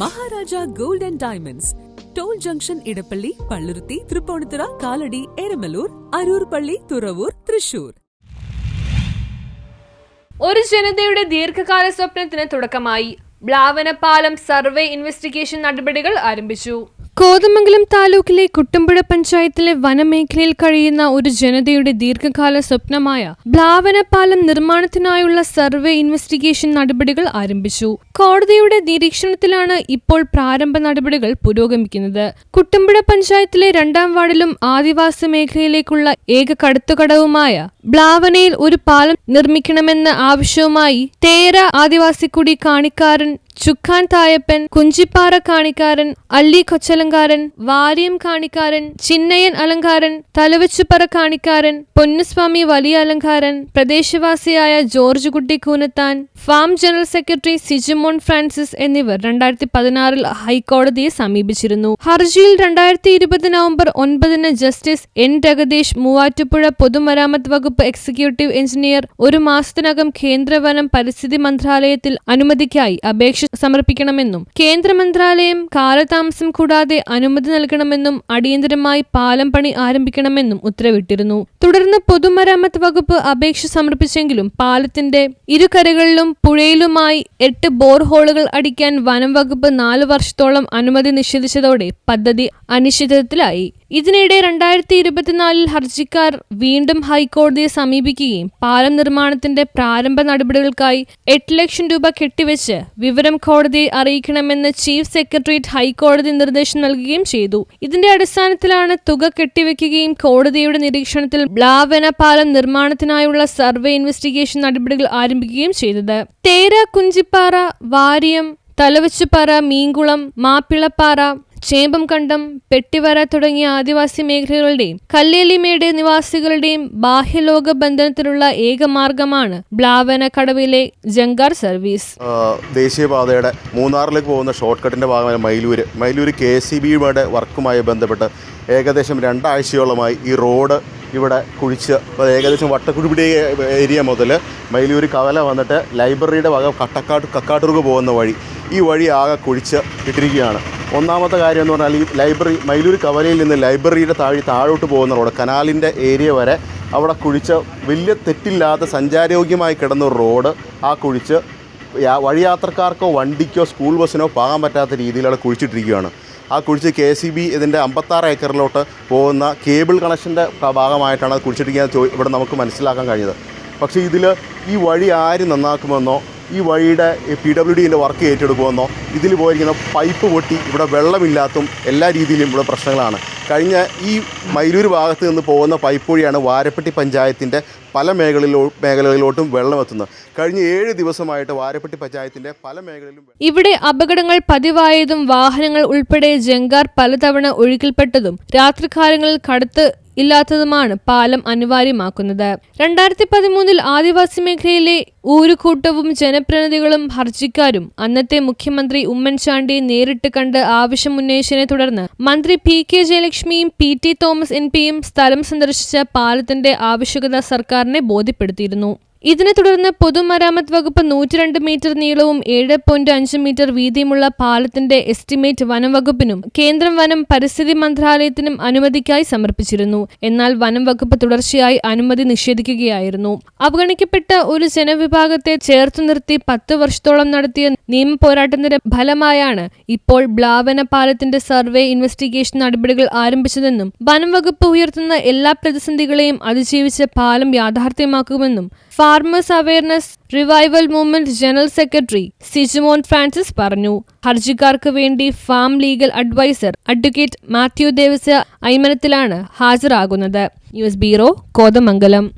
Maharaja gold and diamonds. Toll junction Edappally Palluruthy Tripunithura Kalady Eramalloor Aroor Palli Thuravoor Thrissur. ഒരു ജനതയുടെ ദീർഘകാല സ്വപ്നത്തിന് തുടക്കമായി ബ്ലാവനപാലം സർവേ ഇൻവെസ്റ്റിഗേഷൻ നടപടികൾ ആരംഭിച്ചു. കോതമംഗലം താലൂക്കിലെ കുട്ടമ്പുഴ പഞ്ചായത്തിലെ വനമേഖലയിൽ കഴിയുന്ന ഒരു ജനതയുടെ ദീർഘകാല സ്വപ്നമായ ബ്ലാവനപാലം നിർമ്മാണത്തിനായുള്ള സർവേ ഇൻവെസ്റ്റിഗേഷൻ നടപടികൾ ആരംഭിച്ചു. കോടതിയുടെ നിരീക്ഷണത്തിലാണ് ഇപ്പോൾ പ്രാരംഭ നടപടികൾ പുരോഗമിക്കുന്നത്. കുട്ടമ്പുഴ പഞ്ചായത്തിലെ രണ്ടാം വാർഡിലും ആദിവാസി മേഖലയിലേക്കുള്ള ഏക കടത്തുകടവുമായ ബ്ലാവനയിൽ ഒരു പാലം നിർമ്മിക്കണമെന്ന ആവശ്യവുമായി തേര ആദിവാസിക്കുടി കാണിക്കാരൻ ചുക്കാൻ തായപ്പൻ കുഞ്ചിപ്പാറ കാണിക്കാരൻ അള്ളി കൊച്ചലങ്കാരൻ വാര്യം കാണിക്കാരൻ ചിന്നയൻ അലങ്കാരൻ തലവച്ചുപറ കാണിക്കാരൻ പൊന്നുസ്വാമി വലിയ അലങ്കാരൻ പ്രദേശവാസിയായ George Kutty Koonathan farm general secretary Sijimon Francis എന്നിവർ രണ്ടായിരത്തി പതിനാറിൽ ഹൈക്കോടതിയെ സമീപിച്ചിരുന്നു. ഹർജിയിൽ രണ്ടായിരത്തി ഇരുപത് നവംബർ ഒൻപതിന് ജസ്റ്റിസ് എൻ. ജഗദീഷ് മൂവാറ്റുപുഴ പൊതുമരാമത്ത് വകുപ്പ് എക്സിക്യൂട്ടീവ് എഞ്ചിനീയർ ഒരു മാസത്തിനകം കേന്ദ്രവനം പരിസ്ഥിതി മന്ത്രാലയത്തിൽ അനുമതിക്കായി അപേക്ഷ സമർപ്പിക്കണമെന്നും കേന്ദ്ര മന്ത്രാലയം കാലതാമസം കൂടാതെ അനുമതി നൽകണമെന്നും അടിയന്തരമായി പാലം പണി ആരംഭിക്കണമെന്നും ഉത്തരവിട്ടിരുന്നു. തുടർന്ന് പൊതുമരാമത്ത് വകുപ്പ് അപേക്ഷ സമർപ്പിച്ചെങ്കിലും പാലത്തിന്റെ ഇരുകരകളിലും പുഴയിലുമായി എട്ട് ബോർഹോളുകൾ അടിക്കാൻ വനം വകുപ്പ് നാലു വർഷത്തോളം അനുമതി നിഷേധിച്ചതോടെ പദ്ധതി അനിശ്ചിതത്വത്തിലായി. ഇതിനിടെ രണ്ടായിരത്തി ഇരുപത്തിനാലിൽ ഹർജിക്കാർ വീണ്ടും ഹൈക്കോടതിയെ സമീപിക്കുകയും പാലം നിർമ്മാണത്തിന്റെ പ്രാരംഭ നടപടികൾക്കായി എട്ട് ലക്ഷം രൂപ കെട്ടിവെച്ച് വിവരം കോടതിയെ അറിയിക്കണമെന്ന് ചീഫ് സെക്രട്ടറിയേറ്റ് ഹൈക്കോടതി നിർദ്ദേശം നൽകുകയും ചെയ്തു. ഇതിന്റെ അടിസ്ഥാനത്തിലാണ് തുക കെട്ടിവെക്കുകയും കോടതിയുടെ നിരീക്ഷണത്തിൽ ബ്ലാവന പാലം നിർമ്മാണത്തിനായുള്ള സർവേ ഇൻവെസ്റ്റിഗേഷൻ നടപടികൾ ആരംഭിക്കുകയും ചെയ്തത്. തേര കുഞ്ചിപ്പാറ വാര്യം തലവച്ചുപാറ മീൻകുളം മാപ്പിളപ്പാറ ചേമ്പംകണ്ടം പെട്ടിവര തുടങ്ങിയ ആദിവാസി മേഖലകളുടെയും കല്ലേലിമയുടെ നിവാസികളുടെയും ബാഹ്യലോക ബന്ധനത്തിനുള്ള ഏക മാർഗമാണ് ബ്ലാവന കടവിലെ ജങ്കാർ സർവീസ്. ദേശീയപാതയുടെ മൂന്നാറിലേക്ക് പോകുന്ന ഷോർട്ട് കട്ടിന്റെ ഭാഗമായ മൈലൂര് മൈലൂര് കെ സി ബിയുടെ വർക്കുമായി ബന്ധപ്പെട്ട് ഏകദേശം രണ്ടാഴ്ചയോളമായി ഈ റോഡ് ഇവിടെ കുഴിച്ച് ഏകദേശം വട്ടക്കുഴിപിടി ഏരിയ മുതൽ മൈലൂർ കവല വന്നിട്ട് ലൈബ്രറിയുടെ ഭാഗം കട്ടക്കാട്ട് കക്കാട്ടൂർക്ക് പോകുന്ന വഴി ഈ വഴി ആകെ കുഴിച്ച് ഇട്ടിരിക്കുകയാണ്. ഒന്നാമത്തെ കാര്യം എന്ന് പറഞ്ഞാൽ ഈ ലൈബ്രറി മൈലൂർ കവലയിൽ നിന്ന് ലൈബ്രറിയുടെ താഴെ താഴോട്ട് പോകുന്ന റോഡ് കനാലിന്റെ ഏരിയ വരെ അവിടെ കുഴിച്ച് വലിയ തെറ്റില്ലാത്ത സഞ്ചാരയോഗ്യമായി കിടന്ന റോഡ് ആ കുഴിച്ച് വഴിയാത്രക്കാർക്കോ വണ്ടിക്കോ സ്കൂൾ ബസ്സിനോ പോകാൻ പറ്റാത്ത രീതിയിൽ അവിടെ കുഴിച്ചിട്ടിരിക്കുകയാണ്. ആ കുഴിച്ച് കെ സി ബി ഇതിന്റെ അമ്പത്താറ് ഏക്കറിലോട്ട് പോകുന്ന കേബിൾ കണക്ഷന്റെ ഭാഗമായിട്ടാണ് അത് കുഴിച്ചിട്ടിരിക്കുന്നത് ഇവിടെ നമുക്ക് മനസ്സിലാക്കാൻ കഴിഞ്ഞത് പക്ഷേ ഇതിൽ ഈ വഴി ആര് നന്നാക്കുമെന്നോ ഈ വഴിയുടെ പി ഡബ്ല്യു ഡിന്റെ വർക്ക് ഏറ്റെടുക്കുമെന്നോ ഇതിൽ പോയിരിക്കുന്ന പൈപ്പ് പൊട്ടി ഇവിടെ വെള്ളമില്ലാത്തും എല്ലാ രീതിയിലും ഇവിടെ പ്രശ്നങ്ങളാണ്. കഴിഞ്ഞ ഈ മയിലൂർ ഭാഗത്ത് നിന്ന് പോകുന്ന പൈപ്പ് വഴിയാണ് വാരപ്പെട്ടി പഞ്ചായത്തിന്റെ പല മേഖലയിലോ മേഖലകളിലോട്ടും വെള്ളം എത്തുന്നത്. കഴിഞ്ഞ ഏഴ് ദിവസമായിട്ട് വാരപ്പെട്ടി പഞ്ചായത്തിന്റെ പല മേഖലയിലും ഇവിടെ അപകടങ്ങൾ പതിവായതും വാഹനങ്ങൾ ഉൾപ്പെടെ ജങ്കാർ പലതവണ ഒഴുകിൽപ്പെട്ടതും രാത്രികാലങ്ങളിൽ കടത്ത് ഇല്ലാത്തതുമാണ് പാലം അനിവാര്യമാക്കുന്നത്. രണ്ടായിരത്തി പതിമൂന്നിൽ ആദിവാസി മേഖലയിലെ ഊരുകൂട്ടവും ജനപ്രതിനിധികളും ഹർജിക്കാരും അന്നത്തെ മുഖ്യമന്ത്രി ഉമ്മൻചാണ്ടിയെ നേരിട്ട് കണ്ട് ആവശ്യമുന്നയിച്ചതിനെ തുടർന്ന് മന്ത്രി പി കെ ജയലക്ഷ്മിയും പി ടി തോമസ് എം പിയും സ്ഥലം സന്ദർശിച്ച പാലത്തിന്റെ ആവശ്യകത സർക്കാരിനെ ബോധ്യപ്പെടുത്തിയിരുന്നു. ഇതിനെ തുടർന്ന് പൊതുമരാമത്ത് വകുപ്പ് നൂറ്റിരണ്ട് മീറ്റർ നീളവും ഏഴ് പോയിന്റ് അഞ്ച് മീറ്റർ വീതിയുമുള്ള പാലത്തിന്റെ എസ്റ്റിമേറ്റ് വനംവകുപ്പിനും കേന്ദ്രം വനം പരിസ്ഥിതി മന്ത്രാലയത്തിനും അനുമതിക്കായി സമർപ്പിച്ചിരുന്നു. എന്നാൽ വനം വകുപ്പ് തുടർച്ചയായി അനുമതി നിഷേധിക്കുകയായിരുന്നു. അവഗണിക്കപ്പെട്ട ഒരു ജനവിഭാഗത്തെ ചേർത്തു നിർത്തി പത്ത് വർഷത്തോളം നടത്തിയ നിയമ പോരാട്ടത്തിന്റെ ഫലമായാണ് ഇപ്പോൾ ബ്ലാവന പാലത്തിന്റെ സർവേ ഇൻവെസ്റ്റിഗേഷൻ നടപടികൾ ആരംഭിച്ചതെന്നും വനം വകുപ്പ് ഉയർത്തുന്ന എല്ലാ പ്രതിസന്ധികളെയും അതിജീവിച്ച് പാലം യാഥാർത്ഥ്യമാക്കുമെന്നും farmers awareness revival movement general secretary Sijumon Francis പറഞ്ഞു. ഹർജിക്കാർക്ക് വേണ്ടി farm legal adviser advocate Mathew Devas അയ്മനത്തിലാണ് ഹാജരാകുന്നത്. News bureau Kothamangalam.